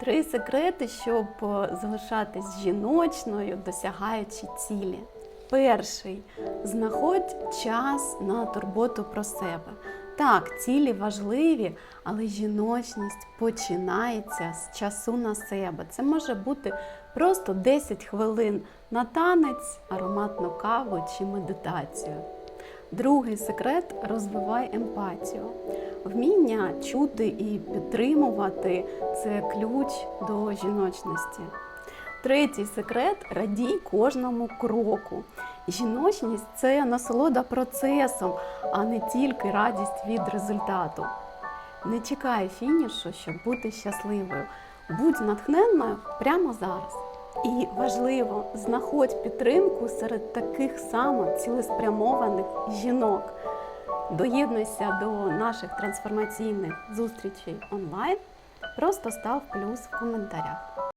Три секрети, щоб е, залишатись жіночною, досягаючи цілі. Перший знаходь час на турботу про себе. Так, цілі важливі, але жіночність починається з часу на себе. Це може бути просто 10 хвилин на танець, ароматну каву чи медитацію. Другий секрет розвивай емпатію. Вміння чути і підтримувати це ключ до жіночності. Третій секрет радій кожному кроку. Жіночність це насолода процесом, а не тільки радість від результату. Не чекай фінішу, щоб бути щасливою. Будь натхненною прямо зараз. І важливо, знаходь підтримку серед таких само цілеспрямованих жінок. Доєднуйся до наших трансформаційних зустрічей онлайн. Просто став плюс в коментарях.